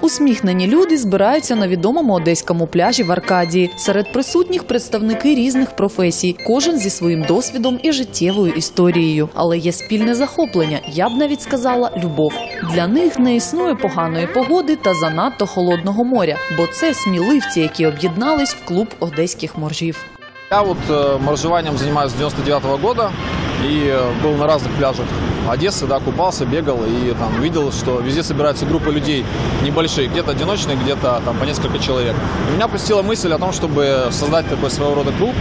Усміхнені люди збираються на відомому одеському пляжі в Аркадії. Серед присутніх представники різних професій, кожен зі своїм досвідом і життєвою історією. Але є спільне захоплення, я б навіть сказала, любов. Для них не існує поганої погоди та занадто холодного моря, бо це сміливці, які об'єднались в клуб одеських моржів. Я вот э, моржеванием занимаюсь с 99 года и э, был на разных пляжах Одессы, да, купался, бегал и там видел, что везде собираются группы людей небольшие, где-то одиночные, где-то там по несколько человек. И меня посетила мысль о том, чтобы создать такой своего рода клуб,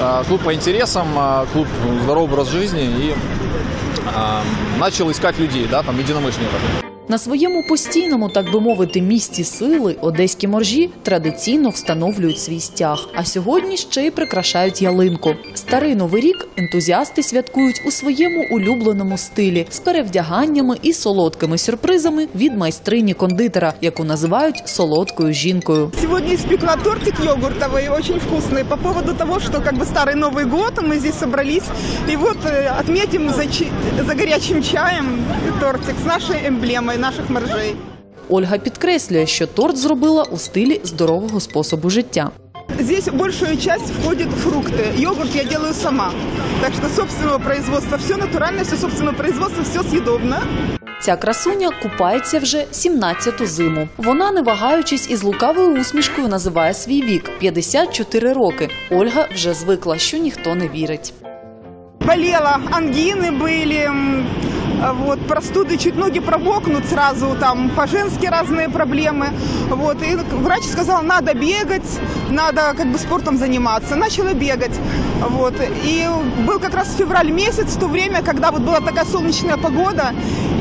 э, клуб по интересам, клуб здоровый образ жизни и начал искать людей, да, там единомышленников. На своєму постійному, так би мовити, місці сили одеські моржі традиційно встановлюють свій стяг, а сьогодні ще й прикрашають ялинку. Старий новий рік ентузіасти святкують у своєму улюбленому стилі з перевдяганнями і солодкими сюрпризами від майстрині кондитера, яку називають солодкою жінкою. Сегодня испекла тортик йогуртовый, очень вкусный. По поводу того, что как бы старый Новый год, мы здесь собрались. И вот э, отметим за, чи- за горячим чаем тортик с нашей эмблемой, наших моржей. Ольга підкреслює, що торт зробила у стилі здорового способу життя. Здесь большую часть входят фрукты. Йогурт я делаю сама. Так что собственного производства все натуральное, все собственного производства, все съедобно. Ця красуня купається вже 17-ту зиму. Вона, не вагаючись, із лукавою усмішкою називає свій вік 54 роки. Ольга вже звикла, що ніхто не вірить. Болела, ангины были, м, а вот, простуды, чуть ноги промокнут сразу, там, по-женски разные проблемы. Вот, и врач сказал, надо бегать, надо как бы спортом заниматься. Начала бегать. Вот, и был как раз февраль месяц, то время, когда вот была такая солнечная погода,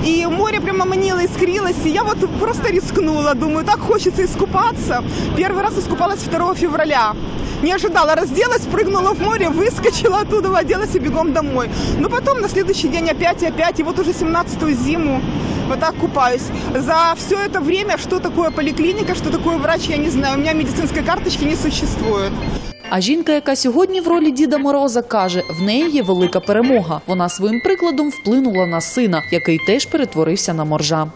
и море прямо манило, искрилось, и я вот просто рискнула, думаю, так хочется искупаться. Первый раз искупалась 2 февраля. Не ожидала, разделась, прыгнула в море, выскочила оттуда, оделась и бегом домой. Но потом на следующий день опять и опять, и вот уже 17-ю зиму вот так купаюсь. За все это время, что такое поликлиника, что такое врач, я не знаю. У меня медицинской карточки не существует. А жінка, яка сьогодні в ролі Діда Мороза, каже, в неї є велика перемога. Вона своїм прикладом вплинула на сина, який теж перетворився на моржа.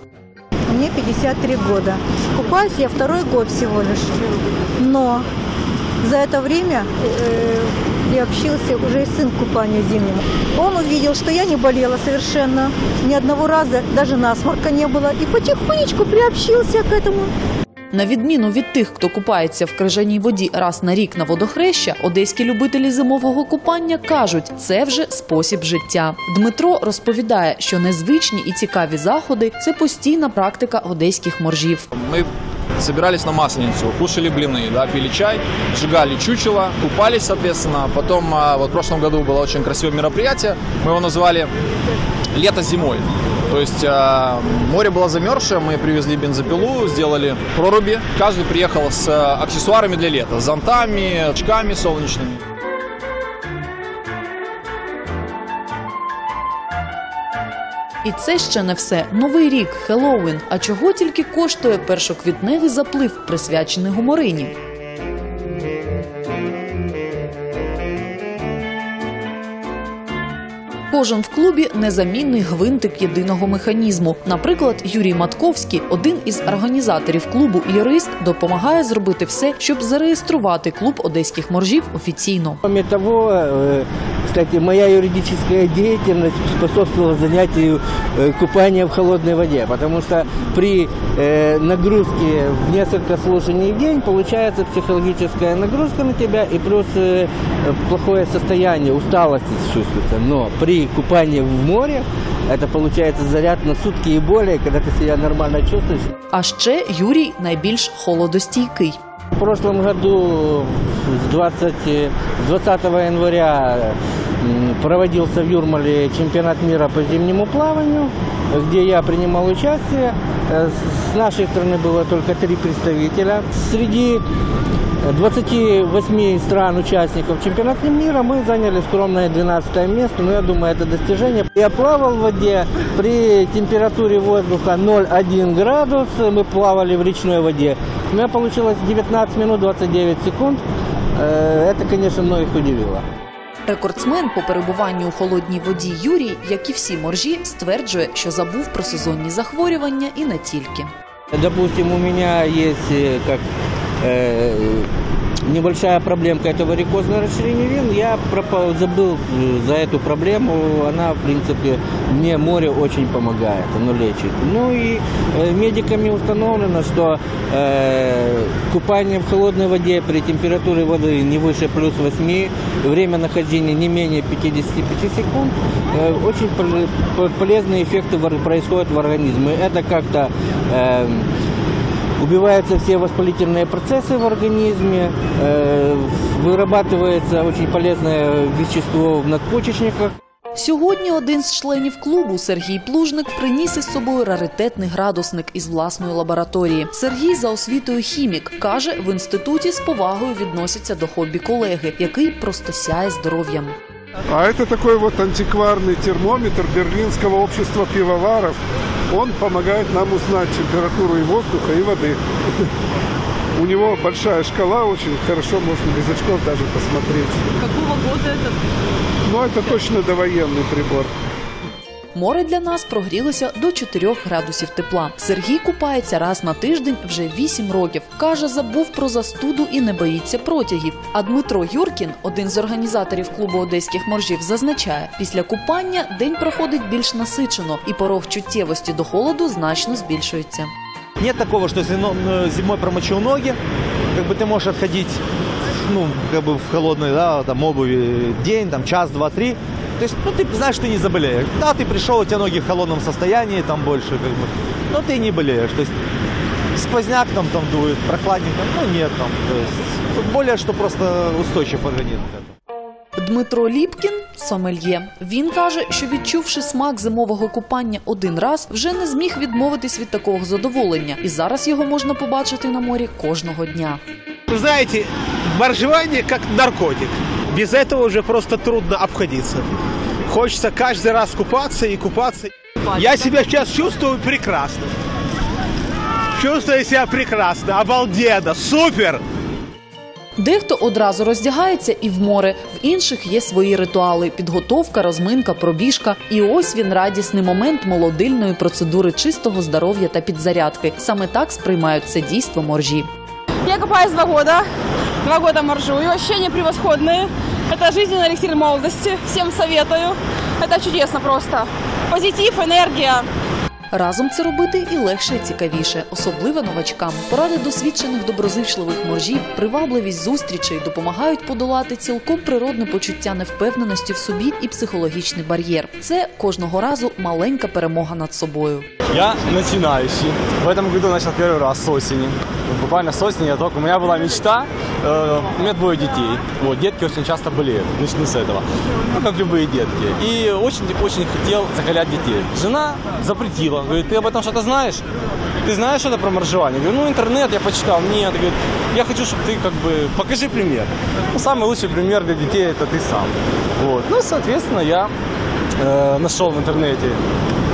Мне 53 года. Купаюсь я второй год всего лишь. Но за это время э, приобщился уже и сын к купанию зимнему. Он увидел, что я не болела совершенно. Ни одного раза, даже насморка не было. И потихонечку приобщился к этому. На відміну від тих, хто купається в крижаній воді раз на рік на водохреща, одеські любителі зимового купання кажуть, це вже спосіб життя. Дмитро розповідає, що незвичні і цікаві заходи це постійна практика одеських моржів. Мы собирались на Масленицу, кушали блины, да, пили чай, сжигали чучело, купались, соответственно. Потом, а, вот в прошлом году было очень красивое мероприятие, мы его назвали «Лето зимой». То есть а, море было замерзшее, мы привезли бензопилу, сделали проруби. Каждый приехал с а, аксессуарами для лета, с зонтами, очками солнечными. І це ще не все. Новий рік, Хеллоуін. А чого тільки коштує першоквітневий заплив, присвячений гуморині? Кожен в клубі незамінний гвинтик єдиного механізму. Наприклад, Юрій Матковський, один із організаторів клубу «Юрист», допомагає зробити все, щоб зареєструвати клуб одеських моржів офіційно. Кроме того, э, кстати, моя юридическая деятельность способствовала занятию э, купания в холодной воде, потому что при э, нагрузке в несколько слушаний в день получается психологическая нагрузка на тебя и плюс э, плохое состояние, усталость чувствуется. Но при купании в море это получается заряд на сутки и более, когда ты себя нормально чувствуешь. А ще Юрій найбільш холодостійкий. В прошлом году с 20, э, с 20 января м, проводился в Юрмале чемпионат мира по зимнему плаванию, где я принимал участие. Э, С нашей страны было только три представителя. Среди 28 стран-участников чемпионата мира мы заняли скромное 12 место, но я думаю, это достижение. Я плавал в воде при температуре воздуха 0,1 градус, мы плавали в речной воде. У меня получилось 19 минут 29 секунд. Э, Это, конечно, многих удивило. Рекордсмен по перебуванню у холодній воді Юрій, як і всі моржі, стверджує, що забув про сезонні захворювання і не тільки. Допустим, у меня есть э, как э, небольшая проблемка это варикозное расширение вен. Я пропа- забыл э, за эту проблему. Она, в принципе, мне море очень помогает, оно лечит. Ну и э, медиками установлено, что э, купание в холодной воде при температуре воды не выше плюс 8, время нахождения не менее 55 секунд, э, очень поле- по- полезные эффекты происходят в организме. Это как-то эм, Убиваются все воспалительные процессы в организме, э, вырабатывается очень полезное вещество в надпочечниках. Сьогодні один з членів клубу Сергій Плужник приніс із собою раритетний градусник із власної лабораторії. Сергій за освітою хімік каже, в інституті з повагою відносяться до хобі колеги, який просто сяє здоров'ям. А это такой вот антикварный термометр Берлинского общества пивоваров. Он помогает нам узнать температуру и воздуха, и воды. У него большая шкала, очень хорошо можно без очков даже посмотреть. Какого года это? Но это точно довоенный прибор. Море для нас прогрілося до 4 градусів тепла. Сергій купається раз на тиждень вже 8 років. Каже, забув про застуду і не боїться протягів. А Дмитро Юркін, один з організаторів клубу одеських моржів, зазначає, після купання день проходить більш насичено, і порог чуттєвості до холоду значно збільшується. Нет такого, что если ну, э, зимой промочил ноги, как бы ты можешь отходить, ну, как бы в холодной, да, там, обуви день, там, час, два, три. То есть, ну, ты знаешь, ты не заболеешь. Да, ты пришел, у тебя ноги в холодном состоянии, там, больше, как бы, но ты не болеешь. То есть, сквозняк там, там дует, прохладненько, ну, нет, там, то есть, более, что просто устойчив организм к этому. Дмитро Ліпкін сомельє. Він каже, що відчувши смак зимового купання один раз, вже не зміг відмовитись від такого задоволення, і зараз його можна побачити на морі кожного дня. Вы знаете, моржевание как наркотик. Без этого уже просто трудно обходиться. Хочется каждый раз купаться и купаться. Я себя сейчас чувствую прекрасно. Чувствую себя прекрасно, обалденно, супер! Дехто одразу роздягається і в море, в інших є свої ритуали: підготовка, розминка, пробіжка. І ось він радісний момент молодильної процедури чистого здоров'я та підзарядки. Саме так сприймають це дійство моржі. Я купаюсь два года. Два года моржу. И ощущения превосходные. Это жизненный эликсир молодости. Всем советую. Это чудесно просто. Позитив, энергия. Разом це робити і легше, і цікавіше, особливо новачкам. Поради досвідчених доброзичливих моржів, привабливість зустрічей допомагають подолати цілком природне почуття невпевненості в собі і психологічний бар'єр. Це кожного разу маленька перемога над собою. Я начинающий. В этом году начал первый раз с осени. Вот Буквально с осени я только... У меня была мечта. э, у меня двое детей. Вот, детки очень часто болеют. Начну с этого. Ну, как любые детки. И очень-очень хотел закалять детей. Жена запретила. Говорит, ты об этом что-то знаешь? Ты знаешь что-то про моржевание? Я говорю, ну, интернет я почитал. Нет. Говорит, я хочу, чтобы ты как бы... Покажи пример. Ну, самый лучший пример для детей это ты сам. Вот. Ну, соответственно, я э, нашел в интернете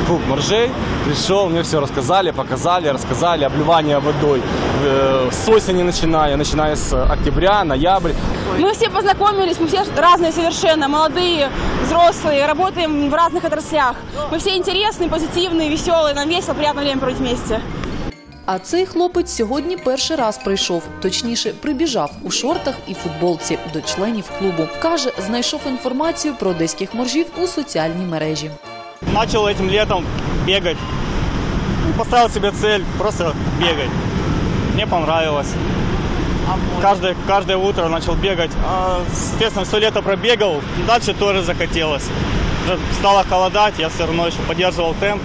клуб моржей, пришел, мне все рассказали, показали, рассказали, обливание водой э, с осени начиная, начиная с октября, ноябрь. Мы все познакомились, мы все разные совершенно. Молодые, взрослые, работаем в разных отраслях. Мы все интересные, позитивные, веселые. Нам весело, приятно время проводить вместе. А цей хлопець сьогодні перший раз прийшов, точніше, прибіжав у шортах і футболці до членів клубу. Каже, знайшов інформацію про одеських моржів у соціальній мережі. Начал этим летом бегать. Поставил себе цель просто бегать. Мне понравилось. Каждое, каждое утро начал бегать. А, Соответственно, все лето пробегал. Дальше тоже захотелось. Уже стало холодать, я все равно еще поддерживал темп.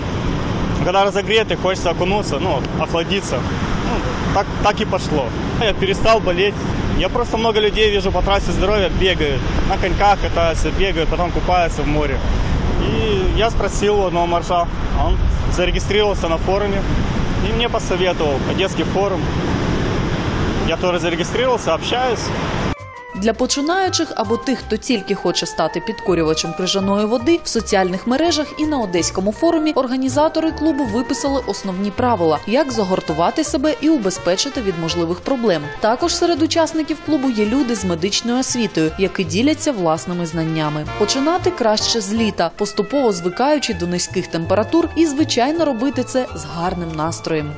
Когда разогретый, хочется окунуться, ну, охладиться. Ну, так, так и пошло. Я перестал болеть. Я просто много людей вижу по трассе здоровья бегают. На коньках катаются, бегают, потом купаются в море. И я спросил у одного марша, он зарегистрировался на форуме и мне посоветовал Одесский форум. Я тоже зарегистрировался, общаюсь. Для починаючих або тих, хто тільки хоче стати підкорювачем крижаної води, в соціальних мережах і на одеському форумі організатори клубу виписали основні правила, як загортувати себе і убезпечити від можливих проблем. Також серед учасників клубу є люди з медичною освітою, які діляться власними знаннями. Починати краще з літа, поступово звикаючи до низьких температур, і звичайно робити це з гарним настроєм.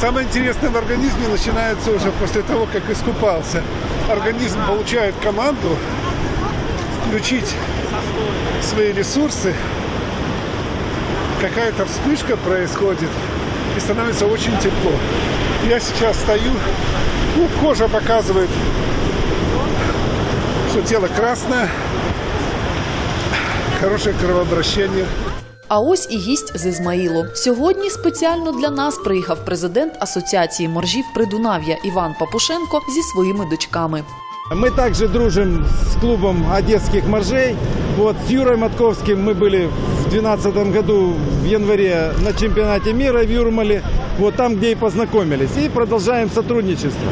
Самое интересное в организме начинается уже после того, как искупался. Организм получает команду включить свои ресурсы. Какая-то вспышка происходит и становится очень тепло. Я сейчас стою, ну, кожа показывает, что тело красное, хорошее кровообращение. А ось і гість з Ізмаїлу. Сьогодні спеціально для нас приїхав президент Асоціації моржів Придунав'я Іван Папушенко зі своїми дочками. Мы также дружим с клубом одесских моржей. Вот с Юрой Матковским мы были в 2012 году в январе на чемпионате мира в Юрмале. Вот там, где и познакомились. И продолжаем сотрудничество.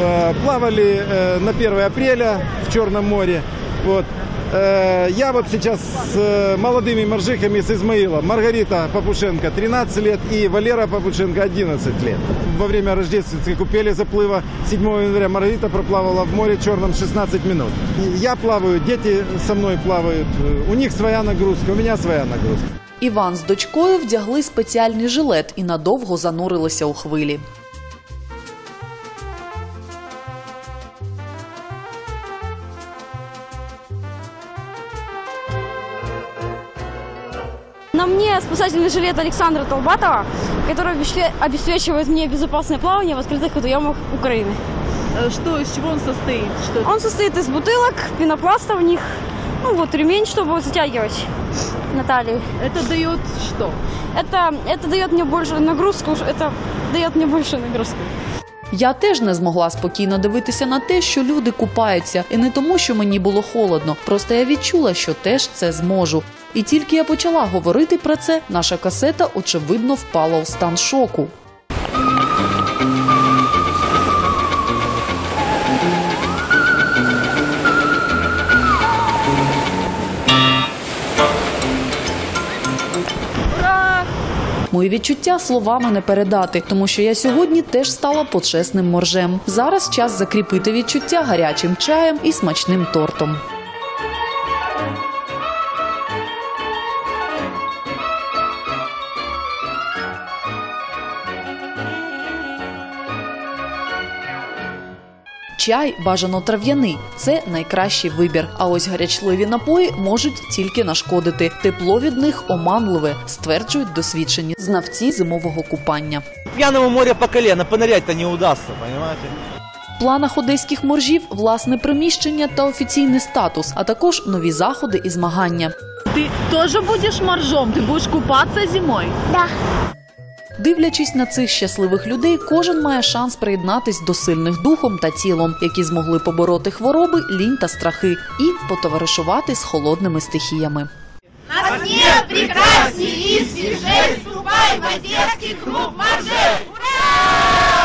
Э, Плавали э, на 1 апреля в Черном море. Вот. Э, Я вот сейчас с э, молодыми моржихами с Измаила. Маргарита Папушенко 13 лет и Валера Папушенко 11 лет. Во время рождественской купели заплыва 7 января Маргарита проплавала в море Черном 16 минут. И Я плаваю, дети со мной плавают. Э, У них своя нагрузка, у меня своя нагрузка. Іван з дочкою вдягли спеціальний жилет і надовго занурилися у хвилі. На мне спасательный жилет Александра Толбатова, который обеспе- обеспечивает мне безопасное плавание в открытых водоемах Украины. Что, из чего он состоит? Что это? Он состоит из бутылок, пенопласта в них, ну вот ремень, чтобы затягивать на талию. Это дает что? Это, это дает мне больше нагрузку, это дает мне больше нагрузку. Я теж не змогла спокійно дивитися на те, що люди купаються, і не тому, що мені було холодно. Просто я відчула, що теж це зможу. І тільки я почала говорити про це, наша касета очевидно впала у стан шоку. Мої відчуття словами не передати, тому що я сьогодні теж стала почесним моржем. Зараз час закріпити відчуття гарячим чаєм і смачним тортом. Чай бажано трав'яний це найкращий вибір. А ось гарячливі напої можуть тільки нашкодити. Тепло від них оманливе, стверджують досвідчені знавці зимового купання. Пьяному море по колено, понырять-то не удастся, понимаете? В планах одеських моржів власне приміщення та офіційний статус, а також нові заходи і змагання. Ты тоже будешь моржом? Ты будешь купаться зимой? Дивлячись на цих щасливих людей, кожен має шанс приєднатись до сильних духом та тілом, які змогли побороти хвороби, лінь та страхи, і потоваришувати з холодними стихіями. На сне прекрасней и свежей Ступай в одесский клуб моржей! Ура!